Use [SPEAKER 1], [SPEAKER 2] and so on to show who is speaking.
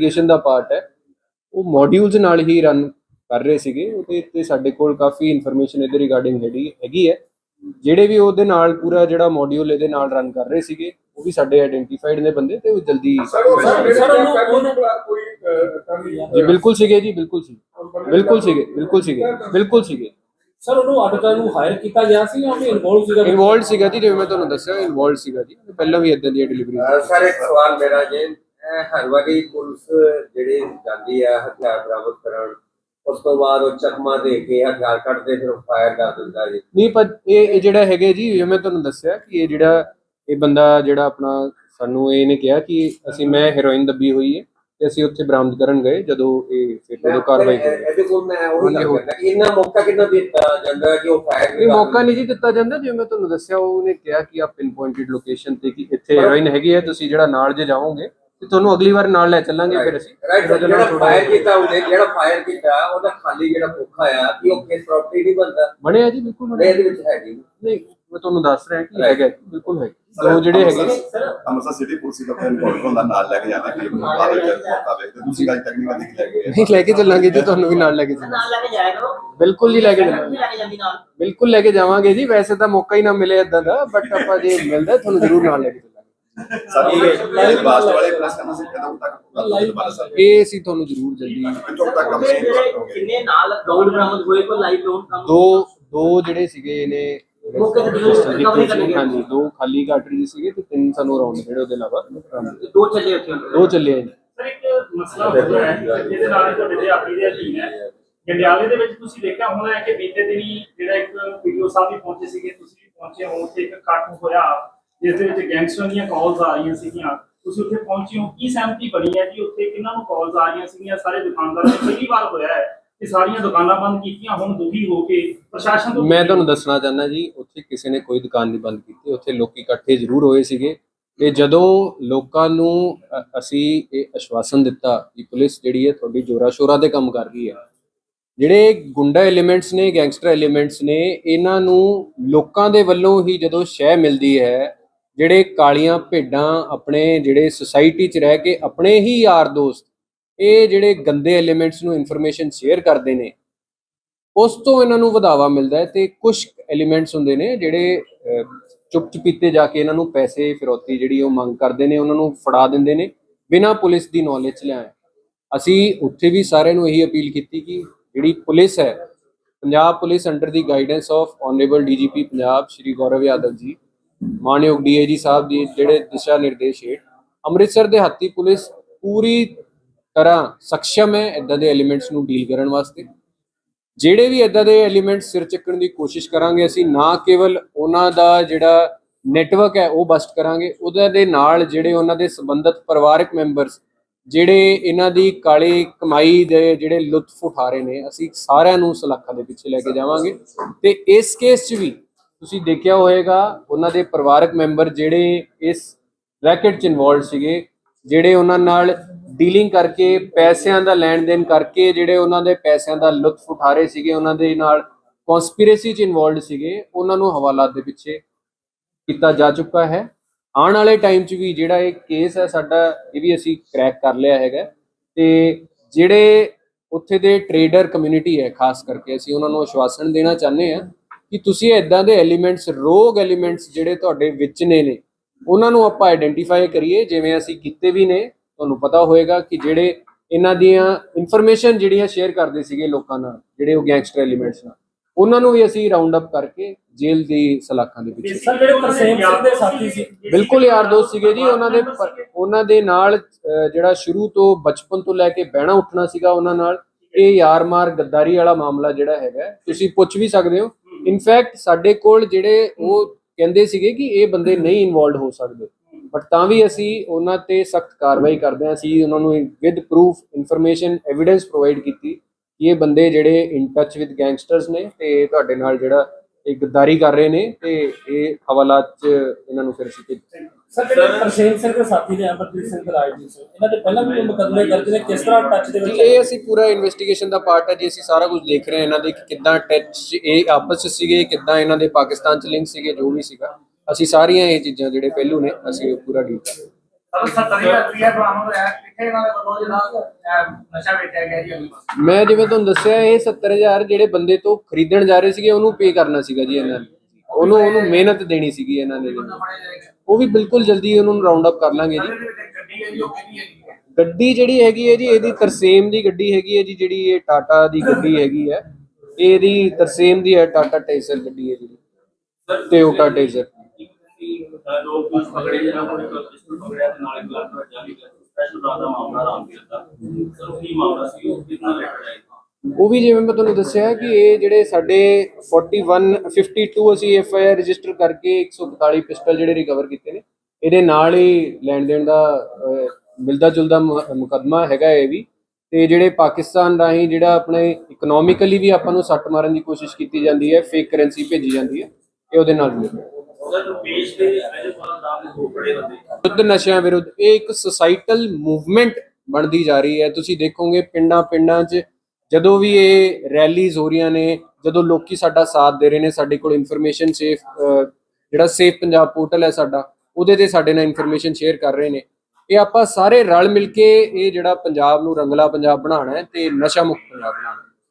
[SPEAKER 1] Investigation ਦਾ part ਹੈ। ਉਹ modules ਨਾਲ ਹੀ ਰਨ ਕਰ ਰਹੇ ਸੀਗੇ। ਉਹਦੇ ਤੇ ਸਾਡੇ ਕੋਲ ਕਾਫੀ ਇਨਫੋਰਮੇਸ਼ਨ ਇਹਦੇ ਰਿਗਾਰਡਿੰਗ ਹੈਗੀ ਹੈਗੀ ਹੈ। ਜਿਹੜੇ ਵੀ ਉਹਦੇ ਨਾਲ ਪੂਰਾ ਜਿਹੜਾ ਮੋਡਿਊਲ ਇਹਦੇ ਨਾਲ ਰਨ ਕਰ ਰਹੇ ਸੀਗੇ ਉਹ ਵੀ ਸਾਡੇ ਆਇਡੈਂਟੀਫਾਈਡ ਨੇ ਬੰਦੇ ਤੇ ਉਹ ਜਲਦੀ ਜੀ ਬਿਲਕੁਲ ਸੀਗੇ ਜੀ ਬਿਲਕੁਲ ਸੀ। ਬਿਲਕੁਲ ਸੀਗੇ ਬਿਲਕੁਲ ਸੀਗੇ ਬਿਲਕੁਲ ਸੀਗੇ।
[SPEAKER 2] ਸਰ ਉਹਨੂੰ ਅੱਡ ਕਰਨ ਨੂੰ ਹਾਇਰ ਕੀਤਾ ਗਿਆ ਸੀ ਜਾਂ ਉਹ ਇਨਵੋਲਵ ਸੀਗਾ?
[SPEAKER 1] ਇਨਵੋਲਡ ਸੀਗਾ ਜੀ ਜਿਵੇਂ ਮੈਂ ਤੁਹਾਨੂੰ ਦੱਸਿਆ ਇਨਵੋਲਡ ਸੀਗਾ ਜੀ। ਪਹਿਲਾਂ ਵੀ ਇਦਾਂ ਦੀਆਂ ਡਿਲੀਵਰੀ
[SPEAKER 3] ਸਰ ਇੱਕ ਸਵਾਲ ਮੇਰਾ ਜੇ ਇਹ ਹਰ ਵਾਰੀ ਪੁਲਿਸ ਜਿਹੜੀ ਜਾਂਦੀ ਹੈ ਹਥਿਆਰ ਬਰਾਮਦ ਕਰਨ ਉਸ ਤੋਂ ਬਾਅਦ ਉਹ ਚਕਮਾ ਦੇ ਕੇ ਹਥਿਆਰ ਕੱਢਦੇ ਫਿਰ ਫਾਇਰ ਕਰ ਦਿੰਦਾ ਜੀ।
[SPEAKER 1] ਨਹੀਂ ਪਰ ਇਹ ਇਹ ਜਿਹੜਾ ਹੈਗੇ ਜੀ ਜਿਵੇਂ ਮੈਂ ਤੁਹਾਨੂੰ ਦੱਸਿਆ ਕਿ ਇਹ ਜਿਹੜਾ ਇਹ ਬੰਦਾ ਜਿਹੜਾ ਆਪਣਾ ਸਾਨੂੰ ਇਹਨੇ ਕਿਹਾ ਕਿ ਅਸੀਂ ਮੈਂ ਹੈਰੋਇਨ ਦੱਬੀ ਹੋਈ ਹੈ ਤੇ ਅਸੀਂ ਉੱਥੇ ਬਰਾਮਦ ਕਰਨ ਗਏ ਜਦੋਂ ਇਹ ਫਿਰ ਉਦੋਂ ਕਾਰਵਾਈ ਕੀਤੀ।
[SPEAKER 3] ਇਹਦੇ ਕੋਲ ਮੈਂ ਉਹ ਕਰਦਾ ਕਿ ਇੰਨਾ ਮੌਕਾ ਕਿੰਨਾ ਦਿੱਤਾ ਜਾਂਦਾ ਕਿ ਉਹ ਫਾਇਰ
[SPEAKER 1] ਇਹ ਮੌਕਾ ਨਹੀਂ ਜੀ ਦਿੱਤਾ ਜਾਂਦਾ ਜਿਵੇਂ ਮੈਂ ਤੁਹਾਨੂੰ ਦੱਸਿਆ ਉਹਨੇ ਕਿਹਾ ਕਿ ਆਪ ਪਿਨ ਪੁਆਇੰਟਡ ਲੋਕੇਸ਼ਨ ਤੇ ਕਿ ਇੱਥੇ ਹੈਰੋਇਨ ਹੈਗੀ ਹੈ ਤੁਸੀਂ ਜਿਹੜਾ ਨਾਲ ਜੇ ਜਾਓਗੇ ਤੇ ਤੁਹਾਨੂੰ ਅਗਲੀ ਵਾਰ ਨਾਲ ਲੈ ਚੱਲਾਂਗੇ ਫਿਰ ਅਸੀਂ।
[SPEAKER 3] ਰਾਈਟ ਜਿਹੜਾ ਫਾਇਰ ਕੀਤਾ ਉਹਨੇ ਜਿਹੜਾ ਫਾਇਰ ਕੀਤਾ ਉਹਦਾ ਖਾਲੀ ਜਿਹੜਾ ਭੁੱਖਾ ਆ ਕਿ ਉਹ ਕਿਸ ਪ੍ਰਾਪਰਟੀ ਨਹੀਂ ਬੰਦਾ
[SPEAKER 1] ਬਣਿਆ ਜੀ ਬਿਲਕੁਲ ਬਣਿਆ।
[SPEAKER 3] ਇਹਦੇ ਵਿੱਚ ਹੈ ਜੀ
[SPEAKER 1] ਨਹੀਂ ਮੈਂ ਤੁਹਾਨੂੰ ਦੱਸ ਰਿਹਾ ਕਿ ਹੈਗਾ ਜੀ, ਬਿਲਕੁਲ ਹੈ। ਉਹ ਜਿਹੜੇ ਹੈਗੇ
[SPEAKER 4] ਅੰਮ੍ਰਿਤਸਰ ਸਿਟੀ ਪੁਲਿਸ ਦਾ ਆਪਣੇ ਇਨਵੋਲਵ ਹੁੰਦਾ ਨਾਲ ਲੈ ਕੇ ਜਾਣਾ ਕਿ ਬਾਹਰ ਜਾ ਕੇ ਮੌਕਾ ਵੇਖਦੇ ਤੁਸੀਂ ਗੱਲ ਟੈਕਨੀਕਲ ਨਹੀਂ ਲੈ ਕੇ
[SPEAKER 1] ਨਹੀਂ ਲੈ ਕੇ ਚੱਲਾਂਗੇ ਜੀ ਤੁਹਾਨੂੰ ਵੀ ਨਾਲ ਲੈ ਕੇ ਚੱਲਾਂਗੇ
[SPEAKER 5] ਨਾਲ ਲੈ ਕੇ ਜਾਇਆ ਕਰੋ।
[SPEAKER 1] ਬਿਲਕੁਲ ਜੀ ਲੈ ਕੇ
[SPEAKER 5] ਨਹੀਂ
[SPEAKER 1] ਚੱਲਾਂਗੇ
[SPEAKER 5] ਲੈ ਕੇ ਜਾਂਦੀ ਨਾਲ।
[SPEAKER 1] ਬਿਲਕੁਲ ਲੈ ਕੇ ਜਾਵਾਂਗੇ ਜੀ ਵੈਸੇ ਤਾਂ ਮੌਕਾ ਹੀ ਨਾ ਮਿਲੇ ਇਦਾਂ ਦਾ ਬਟ ਆਪਾਂ ਜੇ ਮਿਲਦਾ ਤੁਹਾਨੂੰ ਜ਼ਰੂਰ ਨਾਲ ਲੈ ਕੇ ਚੱਲਾਂਗੇ
[SPEAKER 4] ਸਾਡੀ ਇਹ ਲਾਸਟ ਵਾਲੇ ਪ੍ਰੈਸ ਕਰਨਾ ਸੀ ਕਦੋਂ ਤੱਕ ਦੁਬਾਰਾ ਸਰ
[SPEAKER 1] ਇਹ ਅਸੀਂ ਤੁਹਾਨੂੰ ਜ਼ਰੂਰ ਜਲਦੀ
[SPEAKER 4] ਕਿਦੋਂ ਤੱਕ ਕੰਮ ਸ਼ੁਰੂ
[SPEAKER 5] ਕਿੰਨੇ ਨਾਲ ਗਰਾਊਂਡ ਬਰਾਮਦ ਹੋਏ ਕੋਈ ਲਾਈਵ ਗਰਾਊਂਡ ਕੰਮ?
[SPEAKER 1] ਦੋ ਦੋ ਜਿਹੜੇ ਸੀਗੇ ਇਹਨੇ
[SPEAKER 5] ਮੌਕੇ ਤੇ
[SPEAKER 1] ਕੀਤੇ
[SPEAKER 5] ਕਰਨੇ।
[SPEAKER 1] ਹਾਂਜੀ ਦੋ ਖਾਲੀ ਕਾਰਟ੍ਰਿਜ ਸੀਗੇ ਤੇ ਤਿੰਨ ਸਾਨੂੰ ਰਾਉਂਡ ਜਿਹੜੇ ਉਹਦੇ ਇਲਾਵਾ।
[SPEAKER 5] ਦੋ ਚੱਲੇ ਉੱਥੇ
[SPEAKER 1] ਦੋ ਚੱਲੇ
[SPEAKER 6] ਸਰ ਇੱਕ ਮਸਲਾ ਹੋ ਰਿਹਾ ਹੈ ਜਿਹਦੇ ਨਾਲ ਤੁਹਾਡੇ ਦੇ ਆਪੀ ਦੇ ਅਧੀਨ ਹੈ। ਜੰਡਿਆਲੇ ਦੇ ਵਿੱਚ ਤੁਸੀਂ ਦੇਖਿਆ ਹੋਣਾ ਹੈ ਕਿ ਬੀਤੇ ਦਿਨੀ ਜਿਹੜਾ ਇੱਕ ਵੀਡੀਓ ਸਾਹਿਬ ਵੀ ਪਹੁੰਚੇ ਸੀਗੇ ਤੁਸੀਂ ਵੀ ਪਹੁੰਚੇ ਹੋ ਉੱਥੇ ਇੱਕ ਕੱਟ ਹੋਇਆ। ਜਿਸ ਦੇ ਵਿੱਚ ਗੈਂਗਸਟਰ ਦੀਆਂ ਕਾਲਸ ਆ ਰਹੀਆਂ ਸੀਗੀਆਂ। ਤੁਸੀਂ ਉੱਥੇ ਪਹੁੰਚੇ ਹੋ, ਕੀ ਸਹਿਮਤੀ ਬਣੀ ਹੈ ਜੀ? ਉੱਥੇ ਕਿਹਨਾਂ ਨੂੰ ਕਾਲਸ ਆ ਰਹੀਆਂ ਸੀਗੀਆਂ? ਸਾਰੇ ਦੁਕਾਨਦਾਰਾਂ ਨੇ ਪਹਿਲੀ ਵਾਰ ਹੋਇਆ ਹੈ ਕਿ ਸਾਰੀਆਂ ਦੁਕਾਨਾਂ ਬੰਦ ਕੀਤੀਆਂ, ਹੁਣ ਦੁਖੀ ਹੋ ਕੇ ਪ੍ਰਸ਼ਾਸਨ ਤੋਂ
[SPEAKER 1] ਮੈਂ ਤੁਹਾਨੂੰ ਦੱਸਣਾ ਚਾਹੁੰਦਾ ਜੀ, ਉੱਥੇ ਕਿਸੇ ਨੇ ਕੋਈ ਦੁਕਾਨ ਨਹੀਂ ਬੰਦ ਕੀਤੀ। ਉੱਥੇ ਲੋਕੀ ਇਕੱਠੇ ਜ਼ਰੂਰ ਹੋਏ ਸੀਗੇ। ਤੇ ਜਦੋਂ ਲੋਕਾਂ ਨੂੰ ਅਸੀਂ ਇਹ ਆਸ਼ਵਾਸਨ ਦਿੱਤਾ ਕਿ ਪੁਲਿਸ ਜਿਹੜੀ ਹੈ ਤੁਹਾਡੀ ਜੋਰਾ ਸ਼ੋਰਾ ਤੇ ਕੰਮ ਕਰ ਰਹੀ ਹੈ। ਜਿਹੜੇ ਗੁੰਡਾ ਐਲੀਮੈਂਟਸ ਨੇ ਗੈਂਗਸਟਰ ਐਲੀਮੈਂਟਸ ਨੇ, ਇਹਨਾਂ ਨੂੰ ਲੋਕਾਂ ਦੇ ਵੱਲੋਂ ਹੀ ਜਦੋਂ ਸ਼ਹਿ ਮਿਲਦੀ ਹੈ ਜਿਹੜੇ ਕਾਲੀਆਂ ਭੇਡਾਂ ਆਪਣੇ ਜਿਹੜੇ ਸੁਸਾਇਟੀ 'ਚ ਰਹਿ ਕੇ ਆਪਣੇ ਹੀ ਯਾਰ ਦੋਸਤ, ਇਹ ਜਿਹੜੇ ਗੰਦੇ ਐਲੀਮੈਂਟਸ ਨੂੰ ਇਨਫੋਰਮੇਸ਼ਨ ਸ਼ੇਅਰ ਕਰਦੇ ਨੇ, ਉਸ ਤੋਂ ਇਹਨਾਂ ਨੂੰ ਵਧਾਵਾ ਮਿਲਦਾ ਹੈ ਤੇ ਕੁਝ ਐਲੀਮੈਂਟਸ ਹੁੰਦੇ ਨੇ ਜਿਹੜੇ ਚੁੱਪ ਚੁਪੀਤੇ ਜਾ ਕੇ ਇਹਨਾਂ ਨੂੰ ਪੈਸੇ, ਫਿਰੌਤੀ ਜਿਹੜੀ ਉਹ ਮੰਗ ਕਰਦੇ ਨੇ, ਉਹਨਾਂ ਨੂੰ ਫੜਾ ਦਿੰਦੇ ਨੇ, ਬਿਨਾਂ ਪੁਲਿਸ ਦੀ ਨੌਲੇਜ ਚ ਲਿਆਏ। ਅਸੀਂ ਉੱਥੇ ਵੀ ਸਾਰਿਆਂ ਨੂੰ ਇਹੀ ਅਪੀਲ ਕੀਤੀ ਕਿ ਜਿਹੜੀ ਪੁਲਿਸ ਹੈ, Punjab police under the guidance of honourable DGP Punjab, Shri Gaurav Yadav ji ਮਾਨਯੋਗ ਡੀਏਜੀ ਸਾਹਿਬ ਦੀ ਜਿਹੜੇ ਦਿਸ਼ਾ ਨਿਰਦੇਸ਼ ਹੇਠ, ਅੰਮ੍ਰਿਤਸਰ ਦੇ ਹੱਥੀ ਪੁਲਿਸ ਪੂਰੀ ਤਰ੍ਹਾਂ ਸક્ષਮ ਹੈ ਇਦਾਂ ਦੇ ਐਲੀਮੈਂਟਸ ਨੂੰ ਡੀਲ ਕਰਨ ਵਾਸਤੇ। ਜਿਹੜੇ ਵੀ ਇਦਾਂ ਦੇ ਐਲੀਮੈਂਟ ਸਿਰ ਚੱਕਣ ਦੀ ਕੋਸ਼ਿਸ਼ ਕਰਾਂਗੇ, ਅਸੀਂ ਨਾ ਕੇਵਲ ਉਹਨਾਂ ਦਾ ਜਿਹੜਾ ਨੈਟਵਰਕ ਹੈ, ਉਹ ਬਸਟ ਕਰਾਂਗੇ, ਉਹਦੇ ਦੇ ਨਾਲ ਜਿਹੜੇ ਉਹਨਾਂ ਦੇ ਸੰਬੰਧਿਤ ਪਰਿਵਾਰਕ ਮੈਂਬਰਸ ਜਿਹੜੇ ਇਹਨਾਂ ਦੀ ਕਾਲੀ ਕਮਾਈ ਦੇ ਜਿਹੜੇ ਲੁਤਫ ਉਠਾ ਰਹੇ ਨੇ, ਅਸੀਂ ਸਾਰਿਆਂ ਨੂੰ ਸਲਾਖਾਂ ਦੇ ਪਿੱਛੇ ਲੈ ਕੇ ਜਾਵਾਂਗੇ। ਤੇ ਇਸ ਕੇਸ 'ਚ ਵੀ ਤੁਸੀਂ ਦੇਖਿਆ ਹੋਵੇਗਾ, ਉਹਨਾਂ ਦੇ ਪਰਿਵਾਰਕ ਮੈਂਬਰ ਜਿਹੜੇ ਇਸ ਰੈਕਟ 'ਚ ਇਨਵੋਲਡ ਸੀਗੇ, ਜਿਹੜੇ ਉਹਨਾਂ ਨਾਲ ਡੀਲਿੰਗ ਕਰਕੇ ਪੈਸਿਆਂ ਦਾ ਲੈਣ ਦੇਣ ਕਰਕੇ ਜਿਹੜੇ ਉਹਨਾਂ ਦੇ ਪੈਸਿਆਂ ਦਾ ਲੁਤਫ ਉਠਾ ਰਹੇ ਸੀਗੇ, ਉਹਨਾਂ ਦੇ ਨਾਲ ਕਨਸਪੀਰੇਸੀ 'ਚ ਇਨਵੋਲਡ ਸੀਗੇ, ਉਹਨਾਂ ਨੂੰ ਹਵਾਲਾਤ ਦੇ ਪਿੱਛੇ ਕੀਤਾ ਜਾ ਚੁੱਕਾ ਹੈ। ਆਉਣ ਵਾਲੇ ਟਾਈਮ 'ਚ ਵੀ ਜਿਹੜਾ ਇਹ ਕੇਸ ਹੈ, ਸਾਡਾ ਇਹ ਵੀ ਅਸੀਂ ਕ੍ਰੈਕ ਕਰ ਲਿਆ ਹੈਗਾ। ਤੇ ਜਿਹੜੇ ਉੱਥੇ ਦੇ ਟਰੇਡਰ ਕਮਿਊਨਿਟੀ ਹੈ, ਖਾਸ ਕਰਕੇ ਅਸੀਂ ਉਹਨਾਂ ਨੂੰ ਆਸ਼ਵਾਸਨ ਦੇਣਾ ਚਾਹੁੰਦੇ ਹਾਂ ਕਿ ਤੁਸੀਂ ਇਦਾਂ ਦੇ ਐਲੀਮੈਂਟਸ ਰੋਗ ਐਲੀਮੈਂਟਸ ਜਿਹੜੇ ਤੁਹਾਡੇ ਵਿੱਚ ਨੇ ਨੇ ਉਹਨਾਂ ਨੂੰ ਆਪਾਂ ਆਇਡੈਂਟੀਫਾਈ ਕਰੀਏ ਜਿਵੇਂ ਅਸੀਂ ਕੀਤੇ ਵੀ ਨੇ ਤੁਹਾਨੂੰ ਪਤਾ ਹੋਏਗਾ ਕਿ ਜਿਹੜੇ ਇਹਨਾਂ ਦੀਆਂ ਇਨਫੋਰਮੇਸ਼ਨ ਜਿਹੜੀਆਂ ਸ਼ੇਅਰ ਕਰਦੇ ਸੀਗੇ ਲੋਕਾਂ ਨਾਲ ਜਿਹੜੇ ਉਹ ਗੈਂਗਸਟਰ ਐਲੀਮੈਂਟਸ ਨਾਲ ਉਹਨਾਂ ਨੂੰ ਵੀ ਅਸੀਂ ਰਾਉਂਡ ਅਪ ਕਰਕੇ ਜੇਲ੍ਹ ਦੀ ਸਲਾਖਾਂ ਦੇ ਵਿੱਚ
[SPEAKER 2] ਸਰ ਜਿਹੜੇ ਤਰਸੇਮ ਸਿੰਘ ਦੇ ਸਾਥੀ ਸੀ।
[SPEAKER 1] ਬਿਲਕੁਲ ਯਾਰ ਦੋਸਤ ਸੀਗੇ ਜੀ ਉਹਨਾਂ ਦੇ ਉਹਨਾਂ ਦੇ ਨਾਲ ਜਿਹੜਾ ਸ਼ੁਰੂ ਤੋਂ ਬਚਪਨ ਤੋਂ ਲੈ ਕੇ ਬਹਿਣਾ ਉੱਠਣਾ ਸੀਗਾ ਉਹਨਾਂ ਨਾਲ ਇਹ ਯਾਰ ਮਾਰ ਗੱਦਾਰੀ ਵਾਲਾ ਮਾਮਲਾ ਜਿਹੜਾ ਹੈਗਾ ਤੁਸੀਂ ਪੁੱਛ ਵੀ ਸਕਦੇ ਹੋ। ਇਨਫੈਕਟ ਸਾਡੇ ਕੋਲ ਜਿਹੜੇ ਉਹ ਕਹਿੰਦੇ ਸੀਗੇ ਕਿ ਇਹ ਬੰਦੇ ਨਹੀਂ ਇਨਵੋਲਡ ਹੋ ਸਕਦੇ। ਬਟ ਤਾਂ ਵੀ ਅਸੀਂ ਉਹਨਾਂ ਤੇ ਸਖਤ ਕਾਰਵਾਈ ਕਰਦੇ ਹਾਂ। ਅਸੀਂ ਉਹਨਾਂ ਨੂੰ with proof information evidence provide ਕੀਤੀ ਕਿ ਇਹ ਬੰਦੇ ਜਿਹੜੇ ਇਨ ਟੱਚ ਵਿਦ ਗੈਂਗਸਟਰਸ ਨੇ ਤੇ ਤੁਹਾਡੇ ਨਾਲ ਜਿਹੜਾ ਇਹ ਗੱਦਾਰੀ ਕਰ ਰਹੇ ਨੇ ਤੇ ਇਹ ਹਵਾਲਾਤ ਚ ਇਹਨਾਂ ਨੂੰ ਫਿਰ ਭੇਜ-
[SPEAKER 2] ਸਰ ਜਿਹੜੇ ਤਰਸੇਮ ਸਿੰਘ ਦੇ ਸਾਥੀ ਨੇ ਅਮਰਜੀਤ ਸਿੰਘ ਤੇ ਰਾਜਜੀਤ ਸਿੰਘ ਇਹਨਾਂ ਦੇ ਪਹਿਲਾਂ ਵੀ ਮੁਕੱਦਮੇ ਦਰਜ ਨੇ? ਕਿਸ ਤਰ੍ਹਾਂ ਟੱਚ ਦੇ ਵਿੱਚ
[SPEAKER 1] ਇਹ ਅਸੀਂ ਪੂਰਾ ਇਨਵੈਸਟੀਗੇਸ਼ਨ ਦਾ ਪਾਰਟ ਹੈ ਜੀ ਅਸੀਂ ਸਾਰਾ ਕੁਝ ਦੇਖ ਰਹੇ ਹਾਂ ਇਹਨਾਂ ਦੇ ਕਿ ਕਿੱਦਾਂ ਟੱਚ ਇਹ ਆਪਸ ਚ ਸੀਗੇ ਕਿੱਦਾਂ ਇਹਨਾਂ ਦੇ ਪਾਕਿਸਤਾਨ ਚ ਲਿੰਕ ਸੀਗੇ ਜੋ ਵੀ ਸੀਗਾ। ਅਸੀਂ ਸਾਰੀਆਂ ਇਹ ਚੀਜ਼ਾਂ ਜਿਹੜੇ ਪਹਿਲੂ ਨੇ ਅਸੀਂ ਉਹ ਪੂਰਾ ਡੀਲ ਕਰ ਰਹੇ ਹਾਂ
[SPEAKER 6] ਸਰ। 70000 ਰੁਪਏ ਬਰਾਮਦ ਹੋਇਆ ਕਿੱਥੇ ਇਹਨਾਂ ਦੇ ਵੱਲੋਂ ਜਿਹੜਾ ਅਹ, ਨਸ਼ਾ ਵੇਚਿਆ ਗਿਆ ਜੀ ਅਗਲੀ ਪਾਸੇ
[SPEAKER 1] ਮੈਂ ਜਿਵੇਂ ਤੁਹਾਨੂੰ ਦੱਸਿਆ ਇਹ 70000 ਜਿਹੜੇ ਬੰਦੇ ਤੋਂ ਖਰੀਦਣ ਜਾ ਰਹੇ ਸੀਗੇ ਉਹਨੂੰ ਪੇ ਕਰਨਾ ਸੀਗਾ ਜੀ ਇਹਨਾਂ ਨੇ। ਉਹਨੂੰ ਉਹਨੂੰ ਮਿਹਨਤ ਦੇਣੀ ਸੀਗੀ ਇਹਨਾਂ ਨੇ। ਜੀ। ਉਹ ਵੀ ਬਿਲਕੁਲ ਜਲਦੀ ਉਹਨੂੰ ਰਾਉਂਡ ਅਪ ਕਰ ਲਾਂਗੇ ਜੀ।
[SPEAKER 6] ਗੱਡੀ ਜੀ ਜੀ?
[SPEAKER 1] ਜਿਹੜੀ ਹੈਗੀ ਹੈ ਜੀ ਇਹਦੀ ਤਰਸੇਮ ਦੀ ਗੱਡੀ ਹੈਗੀ ਹੈ ਜੀ ਜਿਹੜੀ ਇਹ ਟਾਟਾ ਦੀ ਗੱਡੀ ਹੈਗੀ ਹੈ। ਇਹਦੀ ਤਰਸੇਮ ਦੀ ਹੈ ਟਾਟਾ ਟੇਜ਼ਰ ਗੱਡੀ ਹੈ ਜਿਹੜੀ ਟੋਯੋਟਾ ਟੇਜ਼ਰ
[SPEAKER 2] ਲੋਕ ਕੁਝ ਪਕੜੇ ਜਿਹੜਾ ਕੋਈ ਪਿਸਟਲ ਪਕੜਿਆ ਤੇ ਨਾਲ ਇੱਕ ਲੱਖ ਜਾਲੀ ਸਪੈਸ਼ਲ ਦਾ ਮਾਮਲਾ ਰਾਮ ਦਾ। ਸਰ ਕੀ ਮਾਮਲਾ ਸੀ? ਉਹ ਕਿੰਨਾ ਰੇਟ ਹੈ
[SPEAKER 1] ਉਹ ਵੀ ਜਿਵੇਂ ਮੈਂ ਤੁਹਾਨੂੰ ਦੱਸਿਆ ਕਿ ਇਹ ਜਿਹੜੇ ਸਾਡੇ 41 52 ਅਸੀਂ ਐਫ ਆਈ ਆਰ ਰਜਿਸਟਰ ਕਰਕੇ 142 ਪਿਸਟਲ ਜਿਹੜੇ ਰਿਕਵਰ ਕੀਤੇ ਨੇ, ਇਹਦੇ ਨਾਲ ਹੀ ਲੈਣ ਦੇਣ ਦਾ ਮਿਲਦਾ ਜੁਲਦਾ ਮੁ- ਮੁਕੱਦਮਾ ਹੈਗਾ ਇਹ ਵੀ। ਤੇ ਜਿਹੜੇ ਪਾਕਿਸਤਾਨ ਰਾਹੀਂ ਜਿਹੜਾ ਆਪਣੇ ਇਕਨੋਮਿਕਲੀ ਵੀ ਆਪਾਂ ਨੂੰ ਸੱਟ ਮਾਰਨ ਦੀ ਕੋਸ਼ਿਸ਼ ਕੀਤੀ ਜਾਂਦੀ ਹੈ ਫੇਕ ਕਰੰਸੀ ਭੇਜੀ ਜਾਂਦੀ ਹੈ, ਇਹ ਉਹਦੇ ਨਾਲ ਵੀ ਵਿਰੁੱਧ ਨਸ਼ਿਆਂ ਵਿਰੁੱਧ, ਇਹ ਇੱਕ ਸੋਸਾਈਟਲ ਮੂਵਮੈਂਟ ਬਣਦੀ ਜਾ ਰਹੀ ਹੈ। ਤੁਸੀਂ ਦੇਖੋਗੇ ਪਿੰਡਾਂ ਪਿੰਡਾਂ 'ਚ ਜਦੋਂ ਵੀ ਇਹ ਰੈਲੀਜ਼ ਹੋ ਰਹੀਆਂ ਨੇ, ਜਦੋਂ ਲੋਕੀ ਸਾਡਾ ਸਾਥ ਦੇ ਰਹੇ ਨੇ, ਸਾਡੇ ਕੋਲ ਇਨਫੋਰਮੇਸ਼ਨ ਸੇਫ ਜਿਹੜਾ ਸੇਫ ਪੰਜਾਬ ਪੋਰਟਲ ਹੈ ਸਾਡਾ, ਉਹਦੇ ਤੇ ਸਾਡੇ ਨਾਲ ਇਨਫੋਰਮੇਸ਼ਨ ਸ਼ੇਅਰ ਕਰ ਰਹੇ ਨੇ। ਇਹ ਆਪਾਂ ਸਾਰੇ ਰਲ ਮਿਲ ਕੇ ਇਹ ਜਿਹੜਾ ਪੰਜਾਬ ਨੂੰ ਰੰਗਲਾ ਪੰਜਾਬ ਬਣਾਉਣਾ ਹੈ ਤੇ ਨਸ਼ਾ ਮੁਕਤ ਪੰਜਾਬ ਬਣਾਉਣਾ